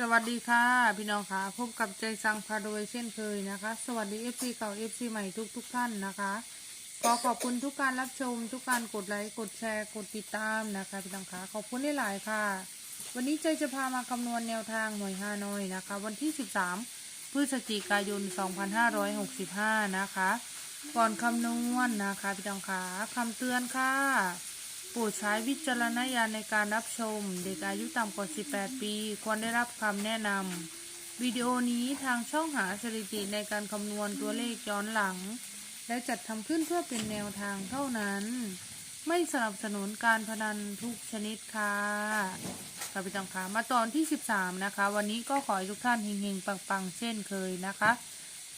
สวัสดีค่ะ พี่น้องค่ะพบกับใจสังพาโดยเช่นเคยนะคะ สวัสดีเอฟซีเก่าเอฟซีใหม่ทุกทุกๆท่านนะคะขอขอบคุณทุกการรับชม ทุกการกดไลค์กดแชร์กดติดตามนะคะพี่น้องค่ะขอบคุณหลายๆค่ะ วันนี้ใจจะพามาคำนวณแนวทางหน่วยฮานอยนะคะ วันที่ 13 พฤศจิกายน 2565 นะคะ ก่อนคำนวณนะคะพี่น้องค่ะคำเตือนค่ะ โปรดใช้วิจารณญาณในการรับชม เด็กอายุต่ำกว่า 18 ปี ควรได้รับคำแนะนำวิดีโอนี้ทางช่องหาสถิติในการคำนวณตัวเลขย้อนหลัง และจัดทำขึ้นเพื่อเป็นแนวทางเท่านั้น ไม่สนับสนุนการพนันทุกชนิดค่ะค่ะพี่น้องค่ะมาตอนที่ 13 นะคะ วันนี้ก็ขอให้ทุกท่านเฮงๆ ปังๆ เช่นเคยนะคะ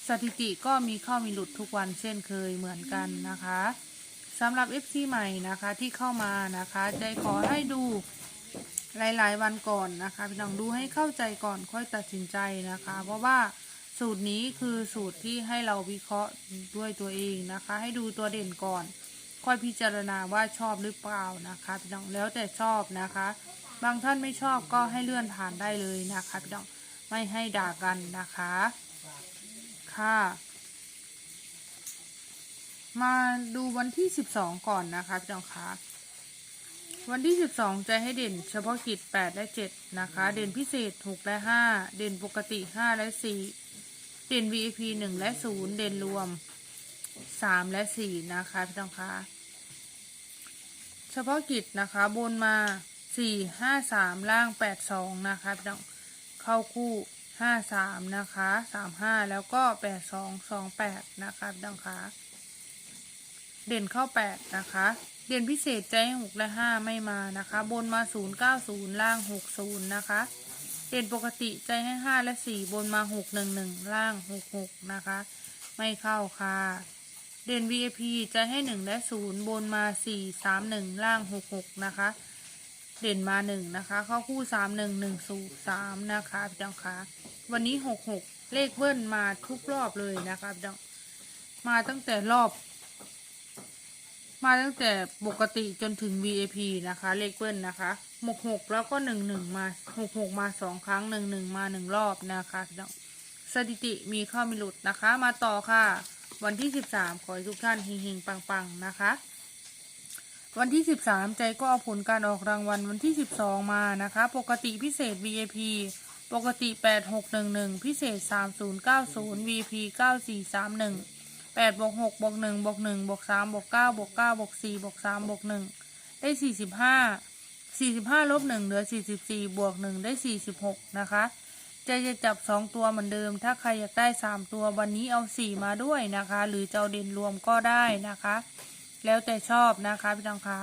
สถิติก็มีเข้ามีหลุดทุกวันเช่นเคยเหมือนกันนะคะ สำหรับ FC ใหม่นะคะที่เข้ามานะคะใจขอให้ดูหลาย ๆ วันก่อนนะคะ พี่น้องดูให้เข้าใจก่อนค่อยตัดสินใจนะคะ เพราะว่าสูตรนี้คือสูตรที่ให้เราวิเคราะห์ด้วยตัวเองนะคะ ให้ดูตัวเด่นก่อน ค่อยพิจารณาว่าชอบหรือเปล่านะคะพี่น้องแล้วแต่ชอบนะคะ บางท่านไม่ชอบก็ให้เลื่อนผ่านได้เลยนะคะพี่น้องไม่ให้ด่ากันนะคะค่ะ มาดูวันที่12ก่อนนะคะพี่น้องคะวันที่12จะให้เด่นเฉพาะกิจ8และ7นะคะ เด่นพิเศษ6และ5เด่นปกติ5และ4เด่น VIP 1และ0เด่นรวม3และ4นะคะพี่น้องคะเฉพาะกิจนะคะบนมา4 5 3ล่าง8 2นะคะพี่น้องเข้าคู่ห้าสามนะคะสามห้าแล้วก็แปดสองสองแปดนะคะพี่น้องคะ เด่นเข้าแปดนะคะ เด่นพิเศษใจหกและห้าไม่มานะคะ บนมาศูนย์เก้าศูนย์ล่างหกศูนย์นะคะ เด่นปกติใจให้ห้าและสี่บนมาหกหนึ่งหนึ่งล่างหกหกนะคะ ไม่เข้าค่ะ เด่น VIP ใจให้หนึ่งและศูนย์บนมาสี่สามหนึ่งล่างหกหกนะคะ เด่นมาหนึ่งนะคะ เข้าคู่สามหนึ่งหนึ่งศูนย์สามนะคะพี่น้งคะวันนี้หกหกเลขเบิ้ลมาทุกรอบเลยนะคะพี่น้องมาตั้งแต่รอบ มาตั้งแต่ปกติจนถึง VIP นะคะ เลขเบิ้ลนะคะหกหกแล้วก็หนึ่งหนึ่งมาหกหกมาสองครั้งหนึ่งหนึ่งมาหนึ่งรอบนะคะพี่น้องสถิติมีเข้ามีหลุดนะคะ มาต่อค่ะ วันที่สิบสามขอให้ทุกท่านเฮงๆปังๆนะคะ วันที่13ใจก็เอาผลการออกรางวัลวันที่12มานะคะ ปกติพิเศษ VIP ปกติ 8611 พิเศษ 3090 VP 9431 8บวก6บวก1บวก1บวก3บวก9บวก9บวก4บวก3บวก1ได้45 45ลบ1เหลือ44บวก1ได้46นะคะใจจะจับ2ตัวเหมือนเดิม ถ้าใครอยากได้3ตัววันนี้เอา4มาด้วยนะคะ หรือจะเอาเด่นรวมก็ได้นะคะ แล้วแต่ชอบนะคะพี่น้องคะ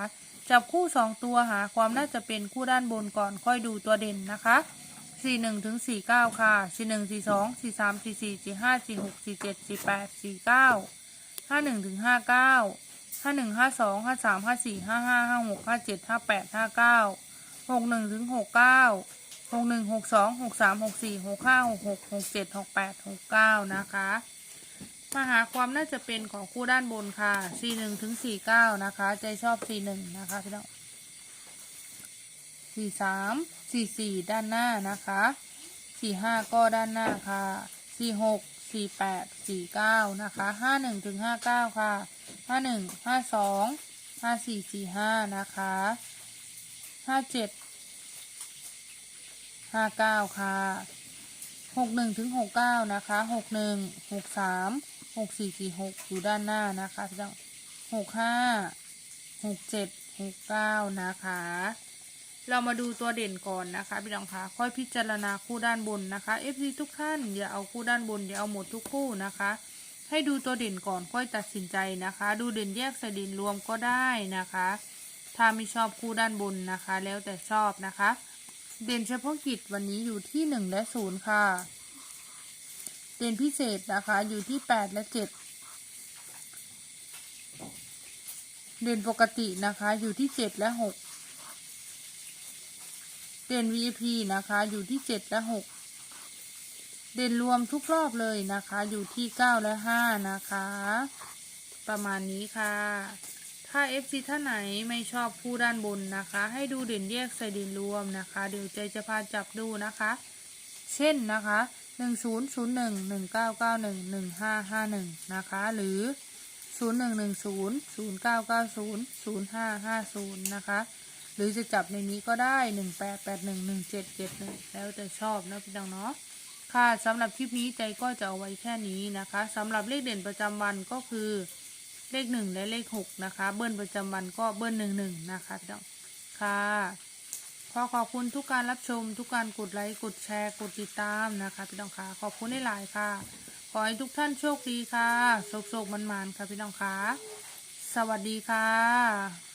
จับคู่สองตัวหาความน่าจะเป็นคู่ด้านบนก่อนค่อยดูตัวเด่นนะคะ สี่หนึ่งถึงสี่เก้าค่ะสี่หนึ่งสี่สองสี่สามสี่สี่สี่ห้าสี่หกสี่เจ็ดสี่แปดสี่เก้าห้าหนึ่งถึงห้าเก้าห้าหนึ่งห้าสองห้าสามห้าสี่ห้าห้าห้าหกห้าเจ็ดห้าแปดห้าเก้าหกหนึ่งถึงหกเก้าหกหนึ่งหกสองหกสามหกสี่หกห้าหกหกหกเจ็ดหกแปดหกเก้านะคะมาหาความน่าจะเป็นของคู่ด้านบนค่ะ41ถึง49นะคะ ใจชอบ41นะคะพี่น้อง 43 44ด้านหน้านะคะ45ก็ด้านหน้าค่ะ46 48 49นะคะ51ถึง59ค่ะ51 52 54 45นะคะ57 59ค่ะ61ถึง69นะคะ61 63หกสี่สี่หกอยู่ด้านหน้านะคะพี่น้องหกห้าหกเจ็ดหกเก้านะคะ เรามาดูตัวเด่นก่อนนะคะพี่น้องคะค่อยพิจารณาคู่ด้านบนนะคะ FC ทุกท่านอย่าเอาคู่ด้านบนอย่าเอาหมดทุกคู่นะคะ ให้ดูตัวเด่นก่อนค่อยตัดสินใจนะคะ ดูเด่นแยกใส่เด่นรวมก็ได้นะคะ ถ้าไม่ชอบคู่ด้านบนนะคะ แล้วแต่ชอบนะคะ เด่นเฉพาะกิจวันนี้อยู่ที่หนึ่งและศูนย์ค่ะ เด่นพิเศษนะคะอยู่ที่แปดและเจ็ดเด่นปกตินะคะอยู่ที่เจ็ดและหก เด่น VIP นะคะ อยู่ที่เจ็ดและหกเด่นรวมทุกรอบเลยนะคะ อยู่ที่เก้าและห้านะคะ ประมาณนี้ค่ะ ถ้า FC ท่านไหนไม่ชอบผู้ด้านบนนะคะ ให้ดูเด่นแยกใส่เด่นรวมนะคะ เดี๋ยวใจจะพาจับดูนะคะ เช่นนะคะหนึ่งศูนย์ศูนย์หนึ่งหนึ่งเก้าเก้าหนึ่งหนึ่งห้าห้าหนึ่งนะคะ หรือศูนย์หนึ่งหนึ่งศูนย์ศูนย์เก้าเก้าศูนย์ศูนย์ห้าห้าศูนย์นะคะ หรือจะจับในนี้ก็ได้1881 1771แแล้วแต่ชอบนะพี่น้องเนาะค่ะสำหรับคลิปนี้ใจก็จะเอาไว้แค่นี้นะคะสำหรับเลขเด่นประจำวันก็คือเลขหนึ่งและเลขหกนะคะ เบิ้ลประจำวันก็เบิ้ลหนึ่งหนึ่งนะคะพี่น้องค่ะขอขอบคุณทุกการรับชม ทุกการกดไลค์กดแชร์กดติดตามนะคะพี่น้องค่ะขอบคุณหลายค่ะ ขอให้ทุกท่านโชคดีค่ะโชคๆมันๆค่ะพี่น้องค่ะสวัสดีค่ะ